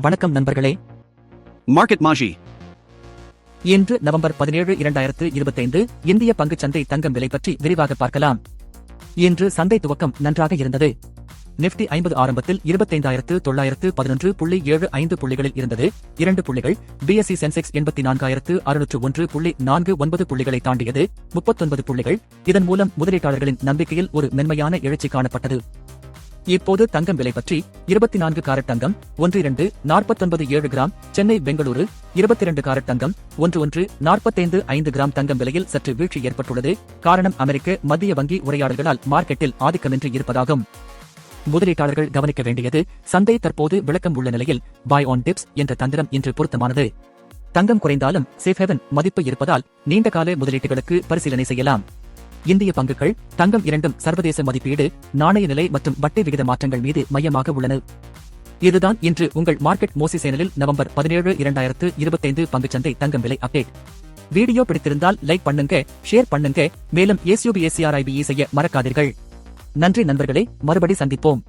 வணக்கம் நண்பர்களே. Market Maji. இன்று நவம்பர் பதினேழு இரண்டாயிரத்து இருபத்தைந்து இந்திய பங்குச் சந்தை தங்கம் விலை பற்றி விரிவாக பார்க்கலாம். இன்று சந்தை துவக்கம் நன்றாக இருந்தது. நிப்டி ஐம்பது ஆரம்பத்தில் இருபத்தைந்தாயிரத்து தொள்ளாயிரத்து பதினொன்று புள்ளி ஏழு ஐந்து புள்ளிகளில் இருந்தது. இரண்டு புள்ளிகள் பிஎஸ்சி சென்செக்ஸ் எண்பத்தி நான்காயிரத்து அறுநூற்று ஒன்று புள்ளி நான்கு ஒன்பது புள்ளிகளை தாண்டியது. முப்பத்தொன்பது புள்ளிகள் இதன் மூலம் முதலீட்டாளர்களின் நம்பிக்கையில் ஒரு மென்மையான எழுச்சி காணப்பட்டது. இப்போது தங்கம் விலை பற்றி இருபத்தி நான்கு காரட் தங்கம் ஒன்று இரண்டு நாற்பத்தொன்பது ஏழு கிராம் சென்னை பெங்களூரு இருபத்தி இரண்டு காரட் தங்கம் ஒன்று ஒன்று நாற்பத்தைந்து ஐந்து கிராம் தங்கம் விலையில் சற்று வீழ்ச்சி ஏற்பட்டுள்ளது. காரணம் அமெரிக்க மத்திய வங்கி உரையாடல்களால் மார்க்கெட்டில் ஆதிக்கமின்றி இருப்பதாகும். முதலீட்டாளர்கள் கவனிக்க வேண்டியது சந்தை தற்போது விளக்கம் உள்ள நிலையில் பாய் ஆன் டிப்ஸ் என்ற தந்திரம் இன்று பொருத்தமானது. தங்கம் குறைந்தாலும் சேஃப் ஹெவன் மதிப்பு இருப்பதால் நீண்டகால முதலீட்டுகளுக்கு பரிசீலனை செய்யலாம். இந்திய பங்குகள் தங்கம் இரண்டும் சர்வதேச மதிப்பீடு நாணய நிலை மற்றும் வட்டி விகித மாற்றங்கள் மீது மையமாக உள்ளன. இதுதான் இன்று உங்கள் மார்க்கெட் மோசி சேனலில் நவம்பர் பதினேழு இரண்டாயிரத்து இருபத்தைந்து பங்குச்சந்தை தங்கம் விலை அப்டேட். வீடியோ பிடித்திருந்தால் லைக் பண்ணுங்க ஷேர் பண்ணுங்க மேலும் ஏசியூபி ஏசிஆர்ஐபிஇ செய்ய மறக்காதீர்கள். நன்றி நண்பர்களே மறுபடி சந்திப்போம்.